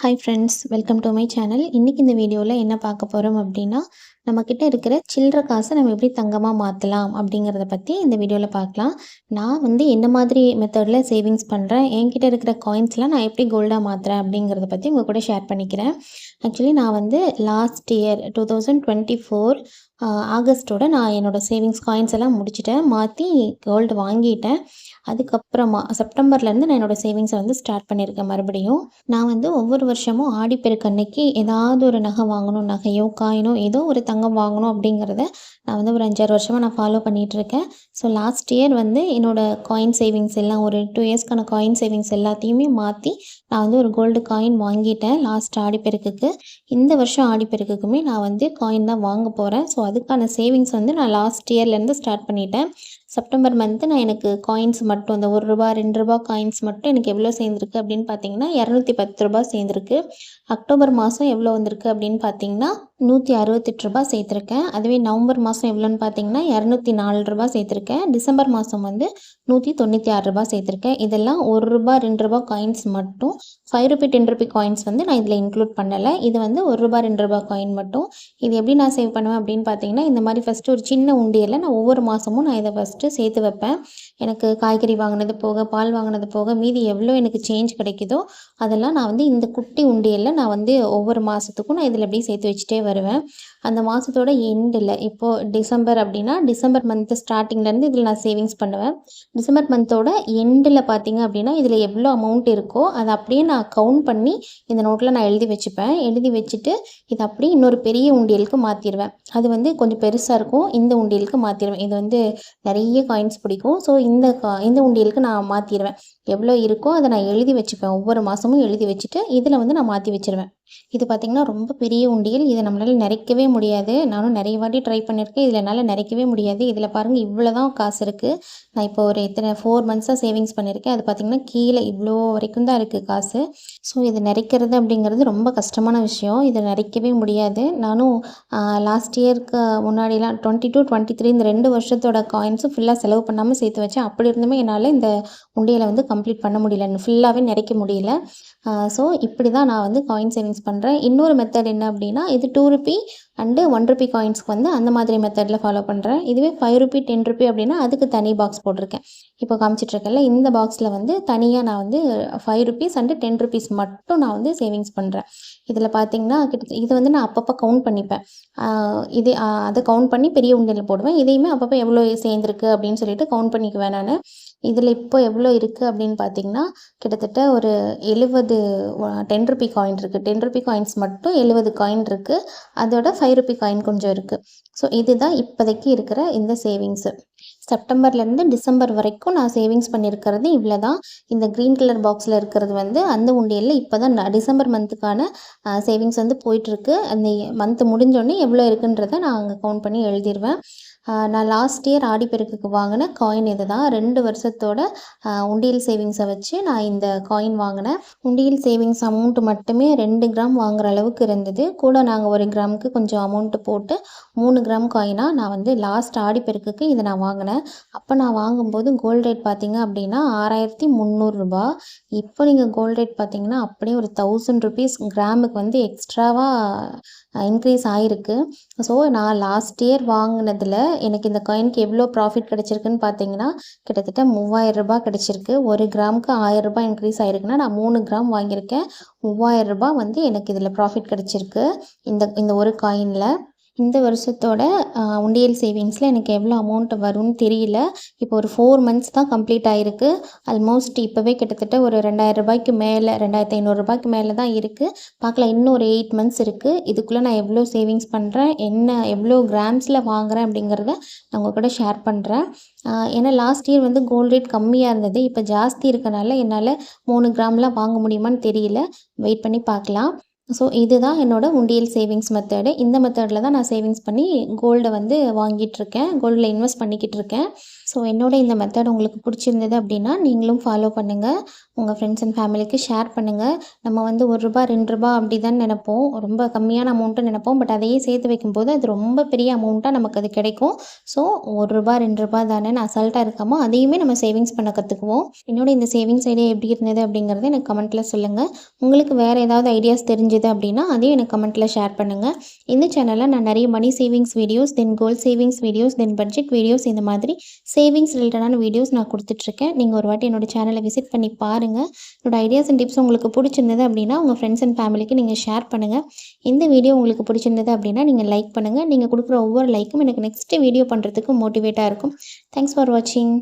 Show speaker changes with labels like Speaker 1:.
Speaker 1: Hi friends welcome to my channel இன்றைக்கி இந்த வீடியோவில் என்ன பார்க்க போகிறோம் அப்படின்னா நம்மக்கிட்ட இருக்கிற சில்லற காசை நம்ம எப்படி தங்கமாக மாற்றலாம் அப்படிங்கிறத பற்றி இந்த வீடியோவில் பார்க்கலாம். நான் வந்து என்ன மாதிரி மெத்தடில் சேவிங்ஸ் பண்ணுறேன் என்கிட்ட இருக்கிற காயின்ஸ்லாம் நான் எப்படி கோல்டாக மாற்றுறேன் அப்படிங்கிறத பற்றி உங்கள் கூட ஷேர் பண்ணிக்கிறேன். ஆக்சுவலி நான் வந்து last year two thousand twenty four ஆகஸ்ட்டோட நான் என்னோடய சேவிங்ஸ் காயின்ஸ் எல்லாம் முடிச்சிட்டேன். மாற்றி கோல்டு வாங்கிட்டேன். அதுக்கப்புறமா செப்டம்பர்லேருந்து நான் என்னோடய சேவிங்ஸை வந்து ஸ்டார்ட் பண்ணியிருக்கேன் மறுபடியும். நான் வந்து ஒவ்வொரு வருஷமும் ஆடிப்பெருக்கு அன்னைக்கு ஏதாவது ஒரு நகை வாங்கணும் நகையோ காயினோ ஏதோ ஒரு தங்கம் வாங்கணும் அப்படிங்கிறத நான் வந்து ஒரு அஞ்சாறு வருஷமாக நான் ஃபாலோ பண்ணிகிட்ருக்கேன். ஸோ லாஸ்ட் இயர் வந்து என்னோடய காயின் சேவிங்ஸ் எல்லாம் ஒரு டூ இயர்ஸ்க்கான காயின் சேவிங்ஸ் எல்லாத்தையுமே மாற்றி நான் வந்து ஒரு கோல்டு காயின் வாங்கிட்டேன் லாஸ்ட் ஆடிப்பெருக்குக்கு. இந்த வருஷம் ஆடிப்பெருக்குக்குமே நான் வந்து காயின் தான் வாங்க போகிறேன் ஸோ அதுக்கான சேவிங்ஸ் வந்து நான் லாஸ்ட் இயர்லேருந்து ஸ்டார்ட் பண்ணிட்டேன். செப்டம்பர் மந்த்து நான் எனக்கு காயின்ஸ் மட்டும் இந்த ஒரு ரூபா ரெண்டு ரூபா காயின்ஸ் மட்டும் எனக்கு எவ்வளோ சேர்ந்துருக்கு அப்படின்னு பார்த்தீங்கன்னா இரநூத்தி பத்து ரூபா சேர்ந்துருக்கு. அக்டோபர் மாதம் எவ்வளோ வந்திருக்கு அப்படின்னு பார்த்தீங்கன்னா நூற்றி அறுபத்தெட்டு ரூபா சேர்த்துருக்கேன். அதுவே நவம்பர் மாதம் எவ்வளோன்னு பார்த்தீங்கன்னா இரநூத்தி நாலு ரூபா சேர்த்துருக்கேன். டிசம்பர் மாதம் வந்து நூற்றி தொண்ணூற்றி ஆறு ரூபா சேர்த்துருக்கேன். இதெல்லாம் ஒரு ரூபா ரெண்டு ரூபா காயின்ஸ் மட்டும். Five rupee ten rupee coins வந்து நான் இதில் இன்க்ளூட் பண்ணலை. இது வந்து ஒரு ரூபா ரெண்டு ரூபா காயின் மட்டும். இது எப்படி நான் சேவ் பண்ணுவேன் அப்படின்னு பார்த்தீங்கன்னா இந்த மாதிரி ஃபஸ்ட்டு ஒரு சின்ன உண்டியலில் நான் ஒவ்வொரு மாதமும் நான் இதை ஃபஸ்ட்டு சேர்த்து வைப்பேன். எனக்கு காய்கறி வாங்கினது போக பால் வாங்கினது போக மீதி எவ்வளோ எனக்கு சேஞ்ச் கிடைக்குதோ அதெல்லாம் நான் வந்து இந்த குட்டி உண்டியலில் நான் வந்து ஒவ்வொரு மாதத்துக்கும் நான் இதில் எப்படி சேர்த்து வச்சுட்டே வருவேன். அந்த மாதத்தோட எண்டில் இப்போது டிசம்பர் அப்படின்னா டிசம்பர் மந்த்து ஸ்டார்டிங்லேருந்து இதில் நான் சேவிங்ஸ் பண்ணுவேன். டிசம்பர் மந்தோட எண்டில் பார்த்தீங்க அப்படின்னா இதில் எவ்வளோ அமௌண்ட் இருக்கோ அதை அப்படியே நான் கவுண்ட் பண்ணி இந்த நோட்டில் நான் எழுதி வச்சுப்பேன். எழுதி வச்சுட்டு இதை அப்படியே இன்னொரு பெரிய உண்டியலுக்கு மாற்றிடுவேன் அது வந்து கொஞ்சம் பெருசாக இருக்கும். இந்த உண்டியலுக்கு மாற்றிடுவேன் இது வந்து நிறைய காயின்ஸ் பிடிக்கும். ஸோ இந்த கா இந்த உண்டியலுக்கு நான் மாற்றிடுவேன் எவ்வளோ இருக்கோ அதை நான் எழுதி வச்சுப்பேன். ஒவ்வொரு மாதமும் எழுதி வச்சுட்டு இதில் வந்து நான் மாற்றி வச்சுருவேன். இது பார்த்திங்கன்னா ரொம்ப பெரிய உண்டியல். இதை நம்மளால் நிறைக்கவே முடியாது. நானும் நிறைய வாட்டி ட்ரை பண்ணியிருக்கேன் இதில் என்னால் நிறைக்கவே முடியாது. இதில் பாருங்கள் இவ்வளோ தான் காசு இருக்குது நான் இப்போ ஒரு எத்தனை ஃபோர் மந்த்ஸாக சேவிங்ஸ் பண்ணியிருக்கேன் அது பார்த்திங்கன்னா கீழே இவ்வளோ வரைக்கும் தான் இருக்குது காசு. ஸோ இதை நிறைக்கிறது அப்படிங்கிறது ரொம்ப கஷ்டமான விஷயம். இதை நிறைக்கவே முடியாது. நானும் லாஸ்ட் இயருக்கு முன்னாடிலாம் டுவெண்ட்டி டூ டுவெண்ட்டி த்ரீ இந்த ரெண்டு வருஷத்தோட காயின்ஸும் ஃபுல்லாக செலவு பண்ணாமல் சேர்த்து வச்சேன். அப்படி இருந்துமே என்னால் இந்த உண்டியலை வந்து கம்ப்ளீட் பண்ண முடியல. ஃபுல்லாகவே நிறைக்க முடியல. ஸோ இப்படி தான் நான் வந்து காயின் சேவிங்ஸ் பண்ணுறேன் இன்னொரு மெத்தட் என்ன அப்படின்னா இது two rupee and one rupee காயின்ஸ்க்கு வந்து அந்த மாதிரி மெத்தடில் ஃபாலோ பண்ணுறேன் இதுவே ஃபைவ் ருபி டென் ருபி அப்படின்னா அதுக்கு தனி பாக்ஸ் போட்டிருக்கேன். இப்போ காமிச்சிட்ருக்கேன்ல இந்த பாக்ஸில் வந்து தனியாக நான் வந்து five rupees and ten rupees மட்டும் நான் வந்து சேவிங்ஸ் பண்ணுறேன் இதில் பார்த்தீங்கன்னா கிட்ட இது வந்து நான் அப்பப்போ கவுண்ட் பண்ணிப்பேன். இது அதை கவுண்ட் பண்ணி பெரிய உண்டியில் போடுவேன். இதையுமே அப்பப்போ எவ்வளோ சேர்ந்துருக்கு அப்படின்னு சொல்லிட்டு கவுண்ட் பண்ணிக்குவேன் நான். இதில் இப்போ எவ்வளோ இருக்குது அப்படின்னு பார்த்தீங்கன்னா கிட்டத்தட்ட ஒரு எழுபது டென் ருபி காயின் இருக்குது டென் ருபி காயின்ஸ் மட்டும் எழுபது காயின் இருக்குது அதோட ஃபைவ் ருபி காயின் கொஞ்சம் இருக்குது ஸோ இதுதான் இப்போதைக்கு இருக்கிற இந்த சேவிங்ஸு செப்டம்பர்லேருந்து டிசம்பர் வரைக்கும் நான் சேவிங்ஸ் பண்ணியிருக்கிறது இவ்வளோ தான் இந்த க்ரீன் கலர் பாக்ஸில் இருக்கிறது வந்து அந்த உண்டியலில் இப்போ தான் டிசம்பர் மந்த்துக்கான சேவிங்ஸ் வந்து போயிட்டுருக்கு அந்த மந்த்து முடிஞ்சோடனே எவ்வளோ இருக்குன்றதை நான் அங்கே கவுண்ட் பண்ணி எழுதிடுவேன் நான் லாஸ்ட் இயர் ஆடிப்பெருக்குக்கு வாங்கின காயின் இது தான் ரெண்டு வருஷத்தோட உண்டியல் சேவிங்ஸை வச்சு நான் இந்த காயின் வாங்கினேன். உண்டியல் சேவிங்ஸ் அமௌண்ட்டு மட்டுமே ரெண்டு கிராம் வாங்குற அளவுக்கு இருந்தது. கூட நாங்கள் ஒரு கிராமுக்கு கொஞ்சம் அமௌண்ட்டு போட்டு மூணு கிராம் காயினாக நான் வந்து லாஸ்ட் ஆடிப்பெருக்குக்கு இதை நான் வாங்கினேன். அப்போ நான் வாங்கும்போது கோல்டு ரேட் பார்த்தீங்க அப்படின்னா ஆறாயிரத்தி முந்நூறுரூபா இப்போ நீங்கள் கோல்டு ரேட் பார்த்தீங்கன்னா அப்படியே ஒரு தௌசண்ட் ருபீஸ் கிராமுக்கு வந்து எக்ஸ்ட்ராவாக இன்க்ரீஸ் ஆகிருக்கு ஸோ நான் லாஸ்ட் இயர் வாங்கினதில் எனக்கு இந்த காயினுக்கு எவ்வளோ ப்ராஃபிட் கிடச்சிருக்குன்னு பார்த்தீங்கன்னா கிட்டத்தட்ட மூவாயிரம் கிடச்சிருக்கு. ஒரு கிராமுக்கு ஆயிரரூபா இன்க்ரீஸ் ஆகிருக்குன்னா நான் மூணு கிராம் வாங்கியிருக்கேன். மூவாயிரரூபா வந்து எனக்கு இதில் ப்ராஃபிட் கிடச்சிருக்கு. இந்த இந்த ஒரு காயினில் இந்த வருஷத்தோட உண்டியல் சேவிங்ஸில் எனக்கு எவ்வளோ அமௌண்ட் வரும்னு தெரியல. இப்போ ஒரு ஃபோர் மந்த்ஸ் தான் கம்ப்ளீட் ஆகிருக்கு ஆல்மோஸ்ட் இப்போவே கிட்டத்தட்ட ஒரு ரெண்டாயிரம் ரூபாய்க்கு மேலே ரெண்டாயிரத்தி ஐநூறுரூபாய்க்கு மேலே தான் இருக்குது பார்க்கலாம் இன்னும் ஒரு எயிட் மந்த்ஸ் இருக்குது இதுக்குள்ளே நான் எவ்வளோ சேவிங்ஸ் பண்ணுறேன் என்ன எவ்வளோ கிராம்ஸில் வாங்குகிறேன் அப்படிங்கிறத நான் உங்கள் கூட ஷேர் பண்ணுறேன் ஏன்னா லாஸ்ட் இயர் வந்து கோல்ட் ரேட் கம்மியாக இருந்தது. இப்போ ஜாஸ்தி இருக்கனால என்னால் மூணு கிராம்லாம் வாங்க முடியுமான்னு தெரியல. வெயிட் பண்ணி பார்க்கலாம். ஸோ இதுதான் என்னோட உண்டியல் சேவிங்ஸ் மெத்தடு இந்த மெத்தடில் தான் நான் சேவிங்ஸ் பண்ணி கோல்டை வந்து வாங்கிட்டுருக்கேன். கோல்டில் இன்வெஸ்ட் பண்ணிக்கிட்டு இருக்கேன் ஸோ என்னோட இந்த மெத்தட் உங்களுக்கு பிடிச்சிருந்தது அப்படின்னா நீங்களும் ஃபாலோ பண்ணுங்கள் உங்கள் ஃப்ரெண்ட்ஸ் அண்ட் ஃபேமிலிக்கு ஷேர் பண்ணுங்கள் நம்ம வந்து ஒரு ரூபா ரெண்டு ரூபா அப்படி தான் நினைப்போம். ரொம்ப கம்மியான அமௌண்ட்டு நினைப்போம். பட் அதையே சேர்த்து வைக்கும்போது அது ரொம்ப பெரிய அமௌண்ட்டாக நமக்கு அது கிடைக்கும். ஸோ ஒரு ரூபா ரெண்டு ரூபா தானே அசால்ட்டாக இருக்காமல் அதையுமே நம்ம சேவிங்ஸ் பண்ண கற்றுக்குவோம் என்னோட இந்த சேவிங்ஸ் ஐடியா எப்படி இருந்தது அப்படிங்கிறத எனக்கு கமெண்ட்டில் சொல்லுங்கள் உங்களுக்கு வேறு ஏதாவது ஐடியாஸ் தெரிஞ்சுது அப்படின்னா அதையும் எனக்கு கமெண்ட்டில் ஷேர் பண்ணுங்கள் இந்த சேனலில் நான் நிறைய money savings videos then goal savings videos then budget videos இந்த மாதிரி சேவிங்ஸ் ரிலேட்டடான வீடியோஸ் நான் கொடுத்துட்ருக்கேன். நீங்கள் ஒரு வாட்டி என்னோட சேனலை விசிட் பண்ணி பாருங்கள் என்னோட ஐடியாஸ் அண்ட் டிப்ஸ் உங்களுக்கு பிடிச்சிருந்தது அப்படின்னா உங்கள் ஃப்ரெண்ட்ஸ் அண்ட் ஃபேமிலிக்கு நீங்கள் ஷேர் பண்ணுங்கள் இந்த வீடியோ உங்களுக்கு பிடிச்சிருந்தது அப்படின்னா நீங்கள் லைக் பண்ணுங்கள் நீங்கள் கொடுக்குற ஒவ்வொரு லைக்கும் எனக்கு நெக்ஸ்ட் வீடியோ பண்ணுறதுக்கு மோட்டிவேட்டாக இருக்கும். தேங்க்ஸ் ஃபார் வாட்சிங்